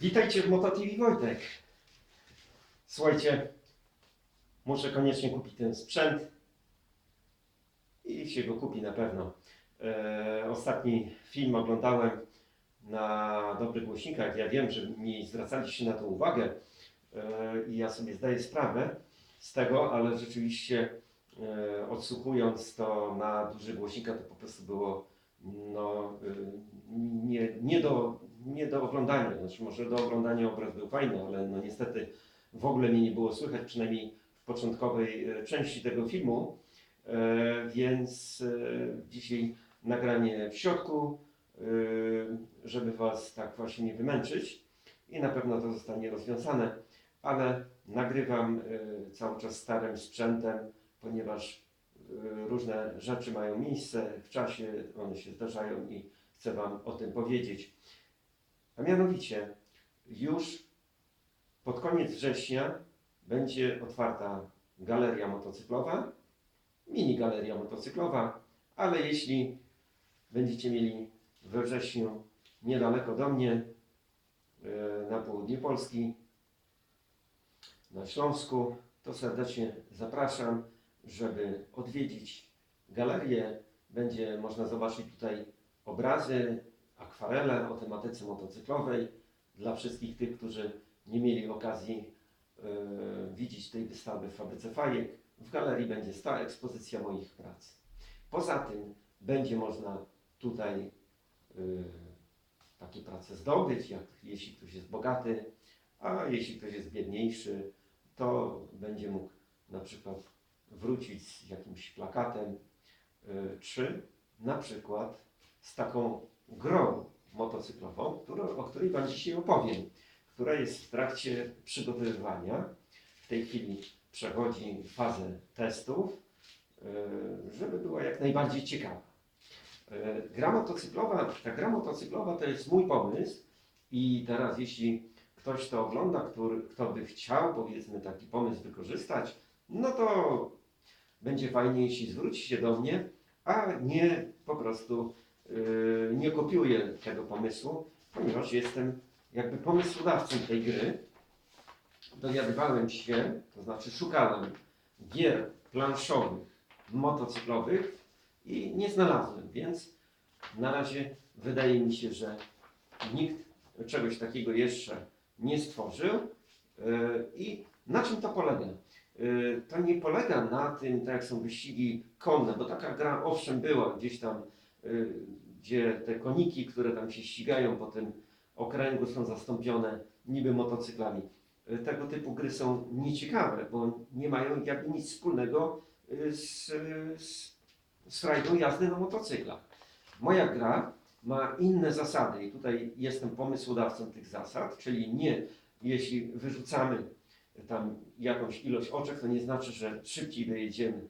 Witajcie w Moto TV Wojtek. Słuchajcie, muszę koniecznie kupić ten sprzęt i się go kupi na pewno. E, ostatni film oglądałem na dobrych głośnikach. Ja wiem, że mi zwracaliście na to uwagę e, i ja sobie zdaję sprawę z tego, ale rzeczywiście e, odsłuchując to na dużych głośnikach, to po prostu było no, y, nie, nie, do, nie do oglądania. Znaczy, może do oglądania obraz był fajny, ale no niestety w ogóle mnie nie było słychać, przynajmniej w początkowej e, części tego filmu. E, Więc e, dzisiaj nagranie w środku, żeby Was tak właśnie nie wymęczyć i na pewno to zostanie rozwiązane, ale nagrywam cały czas starym sprzętem, ponieważ różne rzeczy mają miejsce w czasie, one się zdarzają i chcę Wam o tym powiedzieć. A mianowicie, już pod koniec września będzie otwarta galeria motocyklowa, mini galeria motocyklowa, ale jeśli będziecie mieli we wrześniu niedaleko do mnie, e, na południe Polski, na Śląsku, to serdecznie zapraszam, żeby odwiedzić galerię. Będzie można zobaczyć tutaj obrazy, akwarele o tematyce motocyklowej. Dla wszystkich tych, którzy nie mieli okazji e, widzieć tej wystawy w Fabryce Fajek, w galerii będzie stała ekspozycja moich prac. Poza tym będzie można tutaj e, takie prace zdobyć, jak jeśli ktoś jest bogaty, a jeśli ktoś jest biedniejszy, to będzie mógł na przykład wrócić z jakimś plakatem, y, czy na przykład z taką grą motocyklową, o której Wam dzisiaj opowiem, która jest w trakcie przygotowywania. W tej chwili przechodzi fazę testów, y, żeby była jak najbardziej ciekawa. Y, Gra motocyklowa, ta gra motocyklowa to jest mój pomysł i teraz jeśli ktoś to ogląda, który, kto by chciał powiedzmy taki pomysł wykorzystać, no to będzie fajnie, jeśli zwróci się do mnie, a nie po prostu yy, nie kopiuje tego pomysłu, ponieważ jestem jakby pomysłodawcą tej gry. Dowiadywałem się, to znaczy szukałem gier planszowych, motocyklowych i nie znalazłem, więc na razie wydaje mi się, że nikt czegoś takiego jeszcze nie stworzył. Yy, I na czym to polega? Yy, To nie polega na tym, tak jak są wyścigi konne, bo taka gra owszem była gdzieś tam, yy, gdzie te koniki, które tam się ścigają po tym okręgu są zastąpione niby motocyklami. Yy, Tego typu gry są nieciekawe, bo nie mają jakby nic wspólnego z, z, z frajdą jazdy na motocyklach. Moja gra ma inne zasady i tutaj jestem pomysłodawcą tych zasad, czyli nie, jeśli wyrzucamy tam jakąś ilość oczek, to nie znaczy, że szybciej dojedziemy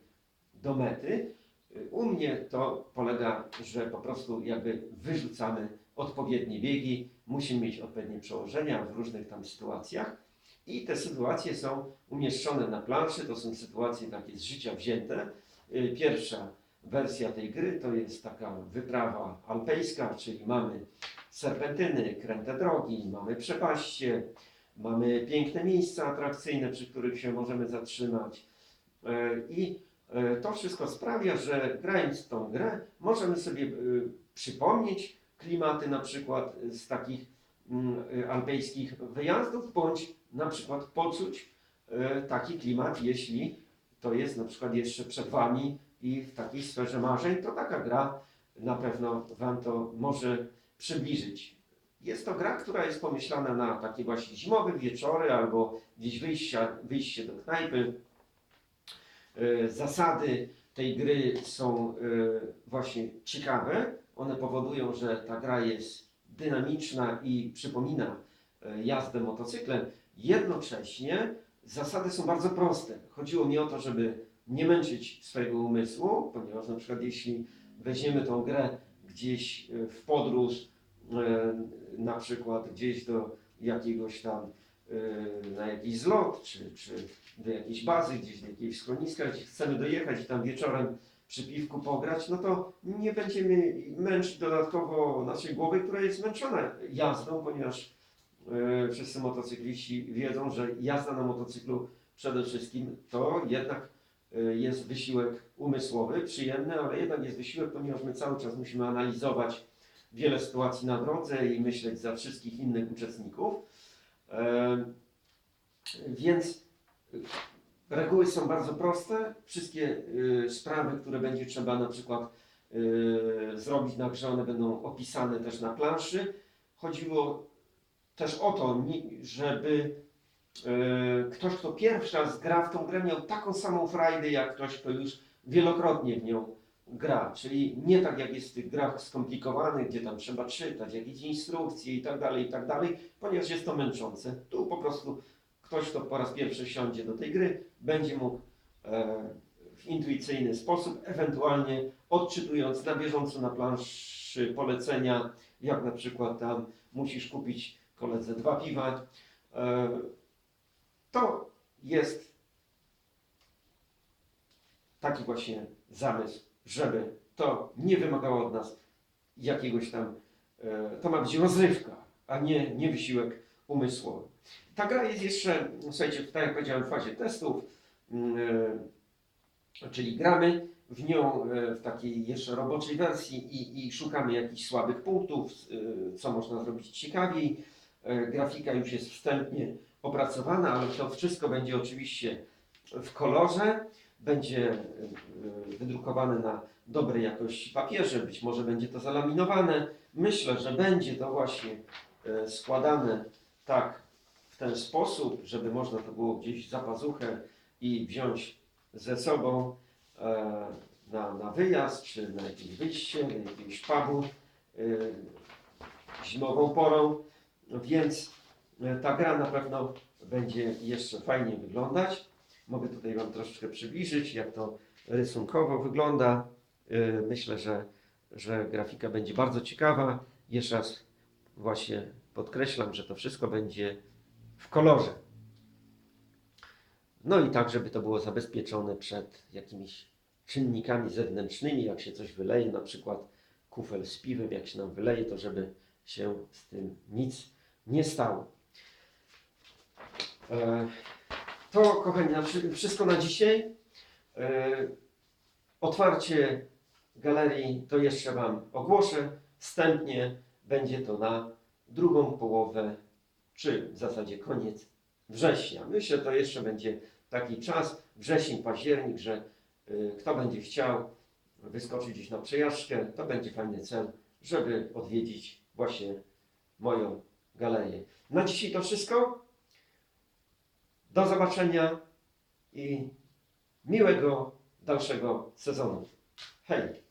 do mety. U mnie to polega, że po prostu jakby wyrzucamy odpowiednie biegi, musimy mieć odpowiednie przełożenia w różnych tam sytuacjach i te sytuacje są umieszczone na planszy, to są sytuacje takie z życia wzięte. Y, Pierwsza wersja tej gry to jest taka wyprawa alpejska, czyli mamy serpentyny, kręte drogi, mamy przepaście, mamy piękne miejsca atrakcyjne, przy których się możemy zatrzymać. E, I e, to wszystko sprawia, że grając w tą grę możemy sobie e, przypomnieć klimaty na przykład z takich mm, alpejskich wyjazdów, bądź na przykład poczuć taki klimat, jeśli to jest na przykład jeszcze przed Wami i w takiej sferze marzeń, to taka gra na pewno Wam to może przybliżyć. Jest to gra, która jest pomyślana na takie właśnie zimowe wieczory albo gdzieś wyjścia, wyjście do knajpy. E, Zasady tej gry są e, właśnie ciekawe. One powodują, że ta gra jest dynamiczna i przypomina e, jazdę motocyklem. Jednocześnie zasady są bardzo proste. Chodziło mi o to, żeby nie męczyć swojego umysłu, ponieważ na przykład jeśli weźmiemy tą grę gdzieś w podróż, na przykład gdzieś do jakiegoś tam, e, na jakiś zlot, czy, czy do jakiejś bazy, gdzieś do jakiegoś schroniska, gdzie chcemy dojechać i tam wieczorem przy piwku pograć, no to nie będziemy męczyć dodatkowo naszej głowy, która jest zmęczona jazdą, ponieważ e, wszyscy motocykliści wiedzą, że jazda na motocyklu przede wszystkim to jednak e, jest wysiłek umysłowy, przyjemny, ale jednak jest wysiłek, ponieważ my cały czas musimy analizować wiele sytuacji na drodze i myśleć za wszystkich innych uczestników. E, Więc reguły są bardzo proste. Wszystkie y, sprawy, które będzie trzeba na przykład y, zrobić na grze, one będą opisane też na planszy. Chodziło też o to, żeby ktoś, kto pierwszy raz gra w tą grę, miał taką samą frajdę, jak ktoś, kto już wielokrotnie w nią gra. Czyli nie tak jak jest w tych grach skomplikowanych, gdzie tam trzeba czytać jakieś instrukcje i tak dalej, i tak dalej, ponieważ jest to męczące. Tu po prostu ktoś, kto po raz pierwszy siądzie do tej gry, będzie mógł e, w intuicyjny sposób, ewentualnie odczytując na bieżąco na planszy polecenia, jak na przykład tam musisz kupić koledze dwa piwa. E, to jest taki właśnie zamysł, żeby to nie wymagało od nas jakiegoś tam, e, to ma być rozrywka, a nie, nie wysiłek umysłowy. Ta gra jest jeszcze, słuchajcie, tak jak powiedziałem, w fazie testów, mm, e, czyli gramy w nią e, w takiej jeszcze roboczej wersji i, i szukamy jakichś słabych punktów, co można zrobić ciekawiej. Grafika już jest wstępnie opracowana, ale to wszystko będzie oczywiście w kolorze, będzie e, wydrukowane na dobrej jakości papierze, być może będzie to zalaminowane. Myślę, że będzie to właśnie e, składane tak w ten sposób, żeby można to było gdzieś za pazuchę i wziąć ze sobą e, na, na wyjazd, czy na jakieś wyjście, do jakiegoś pubu zimową porą, więc ta gra na pewno będzie jeszcze fajnie wyglądać. Mogę tutaj Wam troszeczkę przybliżyć, jak to rysunkowo wygląda. E, Myślę, że, że grafika będzie bardzo ciekawa. Jeszcze raz właśnie podkreślam, że to wszystko będzie w kolorze. No i tak, żeby to było zabezpieczone przed jakimiś czynnikami zewnętrznymi, jak się coś wyleje, na przykład kufel z piwem, jak się nam wyleje, to żeby się z tym nic nie stało. E, To, kochani, wszystko na dzisiaj. E, Otwarcie galerii to jeszcze Wam ogłoszę. Wstępnie będzie to na drugą połowę, czy w zasadzie koniec września. Myślę, to jeszcze będzie taki czas, wrzesień, październik, że y, kto będzie chciał wyskoczyć gdzieś na przejażdżkę, to będzie fajny cel, żeby odwiedzić właśnie moją galerię. Na dzisiaj to wszystko. Do zobaczenia i miłego dalszego sezonu. Hej!